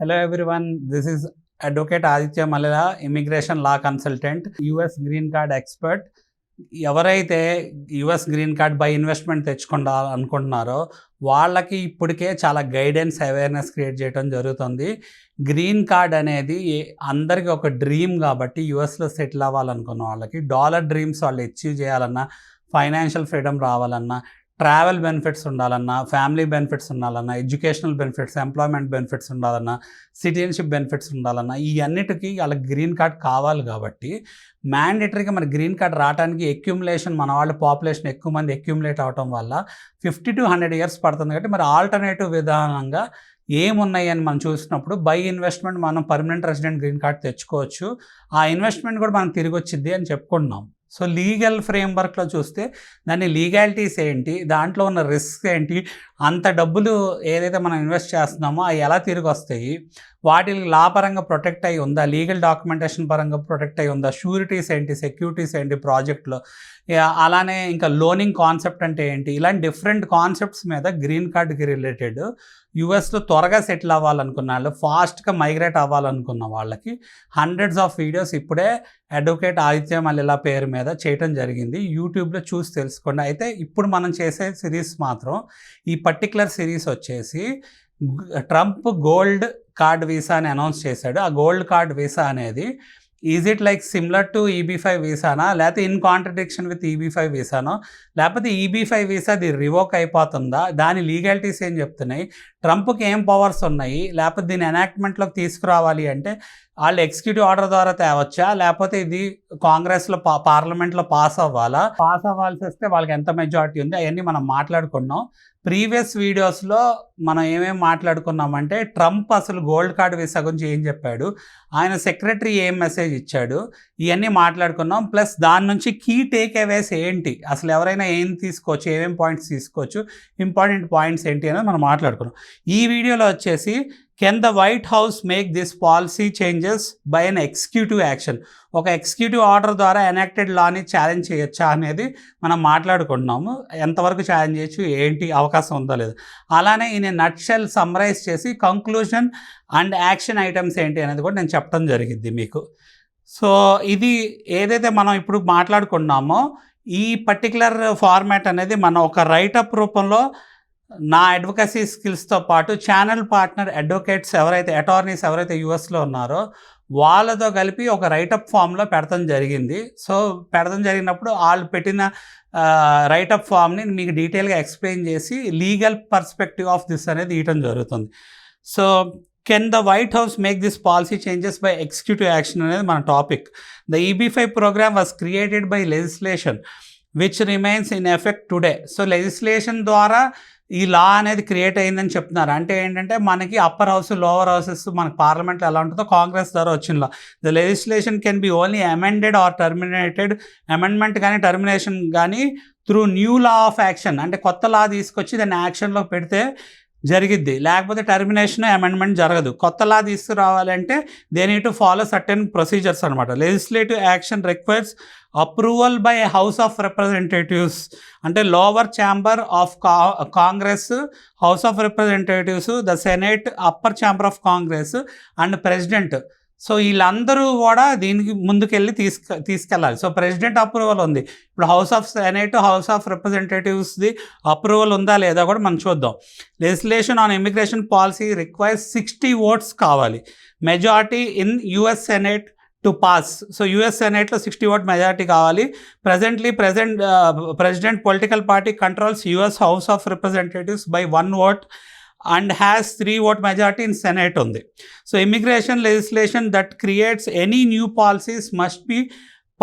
Hello everyone this is advocate Aditya Mallela immigration law consultant US green card expert ఎవరైతే US green card by investment తెచ్చుకుంటా అనుకుంటున్నారో వాళ్ళకి ఇప్పటికే చాలా guidance awareness create చేయడం జరుగుతుంది. గ్రీన్ కార్డ్ అనేది అందరికీ ఒక డ్రీమ్ కాబట్టి యుఎస్లో సెటిల్ అవ్వాలనుకున్న వాళ్ళకి డాలర్ డ్రీమ్స్ వాళ్ళు అచీవ్ చేయాలన్నా ఫైనాన్షియల్ ఫ్రీడమ్ రావాలన్నా ట్రావెల్ బెనిఫిట్స్ ఉండాలన్నా ఫ్యామిలీ బెనిఫిట్స్ ఉండాలన్నా ఎడ్యుకేషనల్ బెనిఫిట్స్ ఎంప్లాయ్మెంట్ బెనిఫిట్స్ ఉండాలన్నా సిటిజన్షిప్ బెనిఫిట్స్ ఉండాలన్నా ఈ అన్నిటికీ వాళ్ళకి గ్రీన్ కార్డ్ కావాలి కాబట్టి మ్యాండేటరీగా మన గ్రీన్ కార్డ్ రావడానికి ఎక్యుములేషన్ మన వాళ్ళ పాపులేషన్ ఎక్కువ మంది ఎక్యుములేట్ అవటం వల్ల ఫిఫ్టీ టు హండ్రెడ్ ఇయర్స్ పడుతుంది కాబట్టి మరి ఆల్టర్నేటివ్ విధానంగా ఏమున్నాయి అని మనం చూసినప్పుడు బై ఇన్వెస్ట్మెంట్ మనం పర్మనెంట్ రెసిడెంట్ గ్రీన్ కార్డ్ తెచ్చుకోవచ్చు. ఆ ఇన్వెస్ట్మెంట్ కూడా మనం తిరిగి వచ్చింది అని చెప్పుకుంటున్నాం. సో లీగల్ ఫ్రేమ్వర్క్లో చూస్తే దాని లీగాలిటీస్ ఏంటి దాంట్లో ఉన్న రిస్క్ ఏంటి అంత డబ్బులు ఏదైతే మనం ఇన్వెస్ట్ చేస్తున్నామో అవి ఎలా తిరిగి వస్తాయి వాటికి లా పరంగా ప్రొటెక్ట్ అయి ఉందా? లీగల్ డాక్యుమెంటేషన్ పరంగా ప్రొటెక్ట్ అయి ఉందా? షూరిటీస్ ఏంటి? సెక్యూరిటీస్ ఏంటి ప్రాజెక్ట్లో? అలానే ఇంకా లోనింగ్ కాన్సెప్ట్ అంటే ఏంటి? ఇలాంటి డిఫరెంట్ కాన్సెప్ట్స్ మీద గ్రీన్ కార్డ్కి రిలేటెడ్ యుఎస్లో త్వరగా సెటిల్ అవ్వాలనుకున్న వాళ్ళు ఫాస్ట్గా మైగ్రేట్ అవ్వాలనుకున్న వాళ్ళకి హండ్రెడ్స్ ఆఫ్ వీడియోస్ ఇప్పుడే అడ్వకేట్ ఆదిత్య మల్లెల పేరు మీద చేయటం జరిగింది. యూట్యూబ్లో చూసి తెలుసుకోండి. అయితే ఇప్పుడు మనం చేసే సిరీస్ మాత్రం ఈ పర్టికులర్ సిరీస్ వచ్చేసి ట్రంప్ గోల్డ్ కార్డ్ వీసా అని అనౌన్స్ చేశాడు. ఆ గోల్డ్ కార్డ్ వీసా అనేది is it like similar to EB five వీసానా లేకపోతే in contradiction with EB five వీసానో లేకపోతే ఈబీ ఫైవ్ వీసా అది రివోక్ అయిపోతుందా? దాని లీగాలిటీస్ ఏం చెప్తున్నాయి? ట్రంప్కి ఏం పవర్స్ ఉన్నాయి? లేకపోతే దీని ఎనాక్ట్మెంట్లోకి తీసుకురావాలి అంటే వాళ్ళు ఎగ్జిక్యూటివ్ ఆర్డర్ ద్వారా తేవచ్చా? లేకపోతే ఇది కాంగ్రెస్లో పా పార్లమెంట్లో పాస్ అవ్వాలా? పాస్ అవ్వాల్సి వస్తే వాళ్ళకి ఎంత మెజారిటీ ఉంది? అవన్నీ మనం మాట్లాడుకున్నాం. ప్రీవియస్ వీడియోస్లో మనం ఏమేమి మాట్లాడుకున్నామంటే ట్రంప్ అసలు గోల్డ్ కార్డ్ వీసా గురించి ఏం చెప్పాడు? ఆయన సెక్రటరీ ఏం మెసేజ్ ఇచ్చాడు? ఇవన్నీ మాట్లాడుకున్నాం. ప్లస్ దాని నుంచి కీ టేక్ అవేస్ ఏంటి? అసలు ఎవరైనా ఏం తీసుకోవచ్చు? ఏమేమి పాయింట్స్ తీసుకోవచ్చు? ఇంపార్టెంట్ పాయింట్స్ ఏంటి అనేది మనం మాట్లాడుకున్నాం. ఈ వీడియోలో వచ్చేసి can the White House make this policy changes by an executive action ఒక ఎగ్జిక్యూటివ్ ఆర్డర్ ద్వారా ఎనాక్టెడ్ లాని ఛాలెంజ్ చేయొచ్చా అనేది మనం మాట్లాడుకుంటున్నాము. ఎంతవరకు ఛాలెంజ్ చేయొచ్చు ఏంటి అవకాశం ఉందో లేదు. అలానే ఈయన నట్షెల్ సమ్మరైజ్ చేసి కంక్లూజన్ అండ్ యాక్షన్ ఐటమ్స్ ఏంటి అనేది కూడా నేను చెప్పడం జరిగింది మీకు. సో ఇది ఏదైతే మనం ఇప్పుడు మాట్లాడుకున్నామో ఈ పర్టికులర్ ఫార్మాట్ అనేది మనం ఒక రైటప్ రూపంలో నా అడ్వకసీ స్కిల్స్తో పాటు ఛానల్ పార్ట్నర్ అడ్వకేట్స్ ఎవరైతే అటార్నీస్ ఎవరైతే యూఎస్లో ఉన్నారో వాళ్ళతో కలిపి ఒక రైటప్ ఫామ్లో పెడతాం జరిగింది. సో పెడతాం జరిగినప్పుడు వాళ్ళు పెట్టిన రైటప్ ఫామ్ని మీకు డీటెయిల్గా ఎక్స్ప్లెయిన్ చేసి లీగల్ పర్స్పెక్టివ్ ఆఫ్ దిస్ అనేది ఇవ్వటం జరుగుతుంది. So can the White House make this policy changes by executive action అనేది మన topic the EB five program was created by legislation which remains in effect today so legislation ద్వారా ఈ లా అనేది create అయిందని చెప్తున్నారు. అంటే ఏంటంటే మనకి అప్పర్ హౌస్ లోవర్ హౌసెస్ మనకి పార్లమెంట్లో ఎలా ఉంటుందో కాంగ్రెస్ ద్వారా వచ్చిన law. The legislation can be only amended or terminated amendment కానీ టర్మినేషన్ కానీ through new law of action అంటే కొత్త లా తీసుకొచ్చి దాన్ని యాక్షన్లో పెడితే జరిగిద్ది. లేకపోతే టర్మినేషన్ అమెండ్మెంట్ జరగదు. కొత్త లా తీసుకురావాలంటే they need to follow certain procedures అనమాట legislative action requires approval by House of Representatives అంటే lower chamber of Congress House of Representatives the Senate upper chamber of Congress and president so వీళ్ళందరూ కూడా దీనికి ముందుకెళ్ళి తీసుక తీసుకెళ్ళాలి. సో ప్రెసిడెంట్ అప్రూవల్ ఉంది. ఇప్పుడు House of Senate House of రిప్రజెంటేటివ్స్ది approval ఉందా లేదా కూడా మనం చూద్దాం. Legislation on immigration policy requires sixty votes కావాలి. Majority in US Senate to pass. So US సెనేట్లో sixty vote majority కావాలి. Presently present president political party controls US House of Representatives by one vote. And has three vote majority in Senate ఉంది. So immigration legislation that creates any new policies must be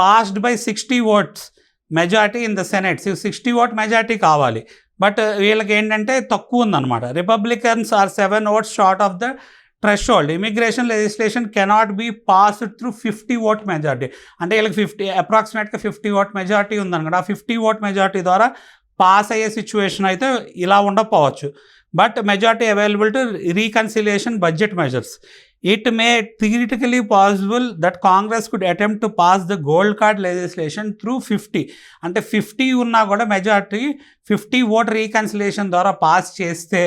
passed by sixty votes majority in the Senate. Sixty vote majority కావాలి. But వీళ్ళకి ఏంటంటే తక్కువ ఉందన్నమాట. Republicans are seven votes short of the threshold. Immigration legislation cannot be passed through fifty vote majority. అంటే వీళ్ళకి fifty అప్రాక్సిమేట్గా fifty vote majority ఉందనమాట ఆ ఫిఫ్టీ ఓట్ మెజారిటీ ద్వారా పాస్ అయ్యే సిచ్యువేషన్ అయితే ఇలా ఉండకపోవచ్చు. But majority available to reconciliation budget measures it may theoretically possible that Congress could attempt to pass the gold card legislation through fifty అంటే fifty ఉన్నా కూడా మెజారిటీ ఫిఫ్టీ ఓట్ రీకన్సిలేషన్ ద్వారా pass చేస్తే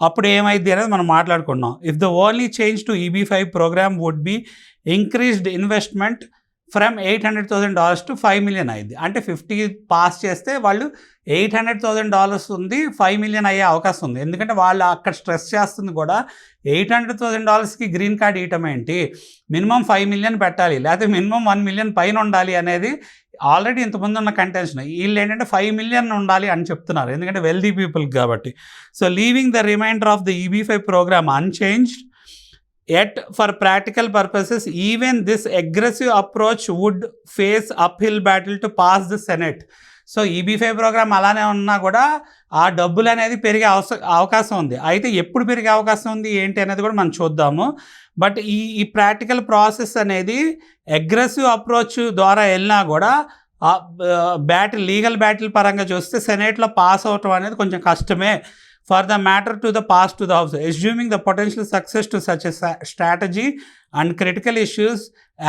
అప్పుడు ఏమైంది అనేది మనం మాట్లాడుకున్నాం if the only change to EB five programme would be increased investment from eight hundred thousand dollars to five million అయింది. అంటే ఫిఫ్టీ పాస్ చేస్తే వాళ్ళు ఎయిట్ హండ్రెడ్ థౌసండ్ డాలర్స్ ఉంది ఫైవ్ మిలియన్ అయ్యే అవకాశం ఉంది. ఎందుకంటే వాళ్ళు అక్కడ స్ట్రెస్ చేస్తుంది కూడా ఎయిట్ హండ్రెడ్ థౌసండ్ డాలర్స్కి గ్రీన్ కార్డ్ ఇవ్వటం ఏంటి? మినిమం ఫైవ్ మిలియన్ పెట్టాలి లేకపోతే మినిమం వన్ మిలియన్ పైన ఉండాలి అనేది ఆల్రెడీ ఇంతకుముందు ఉన్న కంటెన్షన్ వీళ్ళు ఏంటంటే ఫైవ్ మిలియన్ ఉండాలి అని చెప్తున్నారు. ఎందుకంటే వెల్దీ పీపుల్ కాబట్టి. So leaving the reminder of the EB five programme unchanged Yet, for practical purposes, even this aggressive approach would face uphill battle to pass the Senate. So EB five programme అలానే ఉన్నా కూడా ఆ డబ్బులు అనేది పెరిగే అవస అవకాశం ఉంది. అయితే ఎప్పుడు పెరిగే అవకాశం ఉంది ఏంటి అనేది కూడా మనం చూద్దాము. బట్ ఈ ఈ ప్రాక్టికల్ ప్రాసెస్ అనేది అగ్రెసివ్ అప్రోచ్ ద్వారా వెళ్ళినా కూడా బ్యాటిల్ లీగల్ బ్యాటిల్ పరంగా చూస్తే సెనేట్లో పాస్ అవటం అనేది కొంచెం కష్టమే. For the matter to the pass to the house assuming the potential success to such a sa- strategy and critical issues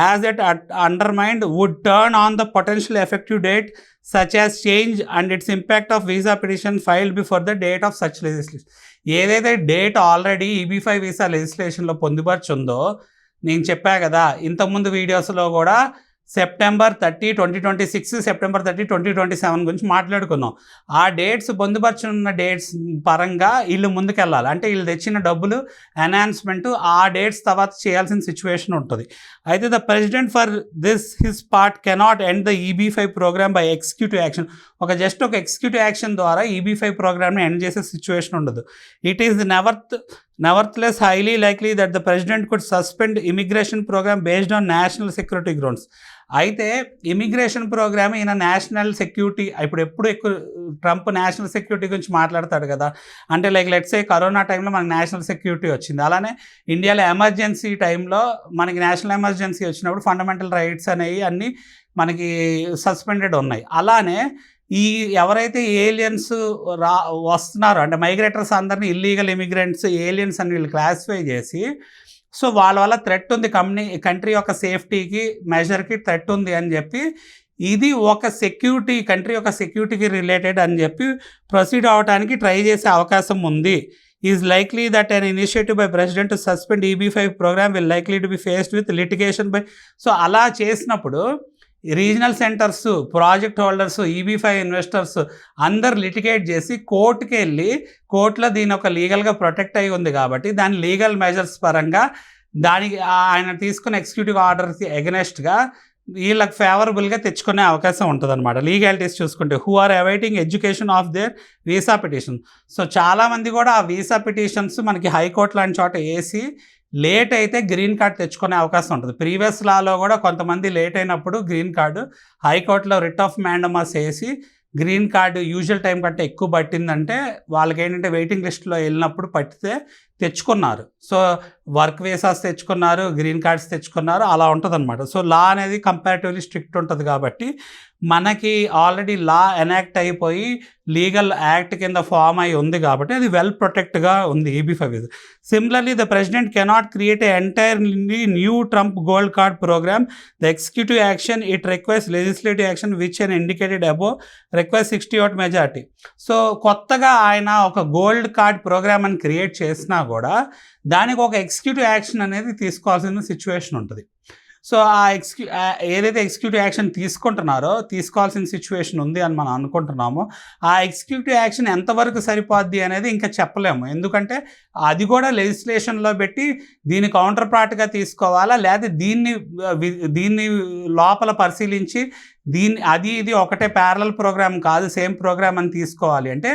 as it at- undermined would turn on the potential effective date such as change and its impact of visa petition filed before the date of such legislation ఏదైతే date already EB five visa లెజిస్లేషన్లో పొందుపరుచుందో నేను చెప్పా కదా ఇంతకుముందు వీడియోస్లో కూడా September thirty twenty twenty six September thirty twenty twenty seven గురించి మాట్లాడుకున్నాం ఆ డేట్స్ పొందుపరచున్న డేట్స్ పరంగా వీళ్ళు ముందుకెళ్ళాలి. అంటే వీళ్ళు తెచ్చిన డబ్బులు అనౌన్స్మెంట్ ఆ డేట్స్ తర్వాత చేయాల్సిన సిచ్యువేషన్ ఉంటుంది. అయితే the president for this his part cannot end the EB five programme by executive action. ఒక జస్ట్ ఒక ఎగ్జిక్యూటివ్ యాక్షన్ ద్వారా ఈబీ ఫైవ్ ప్రోగ్రామ్ని ఎండ్ చేసే సిచ్యువేషన్ ఉండదు. It is never nevertheless highly likely that the president could suspend immigration programme based on national security grounds అయితే immigration programme ఈయన national security ఇప్పుడు ఎప్పుడు ఎక్కువ ట్రంప్ నేషనల్ సెక్యూరిటీ గురించి మాట్లాడతాడు కదా. అంటే లైక్ లెట్స్ ఏ కరోనా టైంలో మనకి నేషనల్ సెక్యూరిటీ వచ్చింది. అలానే ఇండియాలో ఎమర్జెన్సీ టైంలో మనకి నేషనల్ ఎమర్జెన్సీ వచ్చినప్పుడు ఫండమెంటల్ రైట్స్ అనేవి అన్నీ మనకి సస్పెండెడ్ ఉన్నాయి. అలానే ఈ ఎవరైతే ఏలియన్స్ రా వస్తున్నారో అంటే మైగ్రేటర్స్ అందరినీ ఇల్లీగల్ ఇమిగ్రెంట్స్ ఏలియన్స్ అని వీళ్ళు క్లాసిఫై చేసి సో వాళ్ళ వల్ల థ్రెట్ ఉంది. కంపెనీ కంట్రీ యొక్క సేఫ్టీకి మెజర్కి థ్రెట్ ఉంది అని చెప్పి ఇది ఒక సెక్యూరిటీ కంట్రీ యొక్క సెక్యూరిటీకి రిలేటెడ్ అని చెప్పి ప్రొసీడ్ అవడానికి ట్రై చేసే అవకాశం ఉంది. Is likely that an initiative by president suspend EB five programme will likely to be faced with litigation by so అలా చేసినప్పుడు regional centres project holders EB five investors అందరు లిటిగేట్ చేసి కోర్టుకి వెళ్ళి కోర్టులో దీని ఒక లీగల్గా ప్రొటెక్ట్ అయి ఉంది కాబట్టి దాని లీగల్ మెజర్స్ పరంగా దానికి ఆయన తీసుకున్న ఎగ్జిక్యూటివ్ ఆర్డర్కి ఎగనెస్ట్గా వీళ్ళకి ఫేవరబుల్గా తెచ్చుకునే అవకాశం ఉంటుంది అనమాట లీగాలిటీస్ చూసుకుంటే who are awaiting education of their visa petition so చాలామంది కూడా ఆ వీసా పిటిషన్స్ మనకి హైకోర్టు లాంటి చోట వేసి లేట్ అయితే గ్రీన్ కార్డ్ తెచ్చుకునే అవకాశం ఉంటుంది. ప్రీవియస్ లాలో కూడా కొంతమంది లేట్ అయినప్పుడు గ్రీన్ కార్డు హైకోర్టులో రిట్ ఆఫ్ మ్యాండమాస్ వేసి గ్రీన్ కార్డు యూజువల్ టైం కంటే ఎక్కువ పట్టిందంటే వాళ్ళకి ఏంటంటే వెయిటింగ్ లిస్ట్లో వెళ్ళినప్పుడు పట్టితే తెచ్చుకున్నారు. సో వర్క్ వీసాస్ తెచ్చుకున్నారు గ్రీన్ కార్డ్స్ తెచ్చుకున్నారు అలా ఉంటుంది అనమాట సో లా అనేది కంపారిటివ్లీ స్ట్రిక్ట్ ఉంటుంది కాబట్టి మనకి ఆల్రెడీ లా ఎనాక్ట్ అయిపోయి లీగల్ యాక్ట్ కింద ఫామ్ అయి ఉంది కాబట్టి అది వెల్ ప్రొటెక్ట్గా ఉంది ఈబీ ఫైవ్ ఇది similarly the president cannot create a entirely new Trump gold card programme the executive action it request legislative action which an indicated above request sixty out majority so కొత్తగా ఆయన ఒక gold card programme అని create చేసినా కూడా దానికి ఒక executive action అనేది తీసుకోవాల్సిన సిచ్యువేషన్ ఉంటుంది. సో ఆ ఎగ్జిక్యూ ఏదైతే ఎగ్జిక్యూటివ్ యాక్షన్ తీసుకుంటున్నారో తీసుకోవాల్సిన సిచ్యువేషన్ ఉంది అని మనం అనుకుంటున్నామో ఆ ఎగ్జిక్యూటివ్ యాక్షన్ ఎంతవరకు సరిపోద్ది అనేది ఇంకా చెప్పలేము. ఎందుకంటే అది కూడా లెజిస్లేషన్లో పెట్టి దీన్ని కౌంటర్ పార్ట్గా తీసుకోవాలా? లేదా దీన్ని దీన్ని లోపల పరిశీలించి దీన్ని అది ఇది ఒకటే ప్యారలల్ ప్రోగ్రామ్ కాదు సేమ్ ప్రోగ్రామ్ అని తీసుకోవాలి. అంటే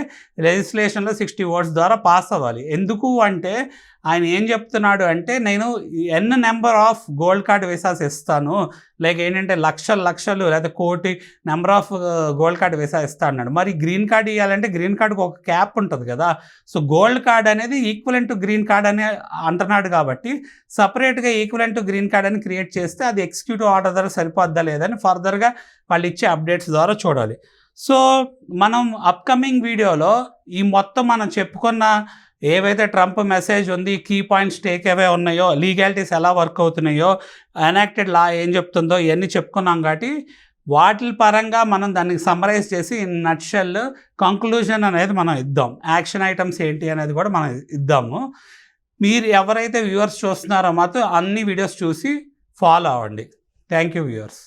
లెజిస్లేషన్లో సిక్స్టీ ఓట్స్ ద్వారా పాస్ అవ్వాలి. ఎందుకు అంటే ఆయన ఏం చెప్తున్నాడు అంటే నేను N number of gold card visas ఇస్తాను. లైక్ ఏంటంటే లక్షలు లక్షలు లేదా కోటి నెంబర్ ఆఫ్ గోల్డ్ కార్డ్ వేసా ఇస్తా అన్నాడు. మరి గ్రీన్ కార్డ్ ఇవ్వాలంటే గ్రీన్ కార్డ్కి ఒక క్యాప్ ఉంటుంది కదా. సో గోల్డ్ కార్డ్ అనేది ఈక్వలెంట్ టు గ్రీన్ కార్డ్ అని అంటున్నాడు కాబట్టి సపరేట్గా ఈక్వలెంట్ టు గ్రీన్ కార్డ్ అని క్రియేట్ చేస్తే అది ఎగ్జిక్యూటివ్ ఆర్డర్ ద్వారా సరిపోద్దా లేదని ఫర్దర్గా వాళ్ళు ఇచ్చే అప్డేట్స్ ద్వారా చూడాలి. సో మనం అప్కమింగ్ వీడియోలో ఈ మొత్తం మనం చెప్పుకున్న ఏవైతే ట్రంప్ మెసేజ్ ఉంది కీ పాయింట్స్ టేక్ అవే ఉన్నాయో లీగాలిటీస్ ఎలా వర్క్ అవుతున్నాయో ఎనాక్టెడ్ లా ఏం చెప్తుందో ఇవన్నీ చెప్పుకున్నాం కాబట్టి వాటి పరంగా మనం దానికి సమ్మరైజ్ చేసి నట్షెల్ కంక్లూజన్ అనేది మనం ఇద్దాం. యాక్షన్ ఐటమ్స్ ఏంటి అనేది కూడా మనం ఇద్దాము. మీరు ఎవరైతే వ్యూవర్స్ చూస్తున్నారో మాత్రం అన్ని వీడియోస్ చూసి ఫాలో అవ్వండి. Thank you viewers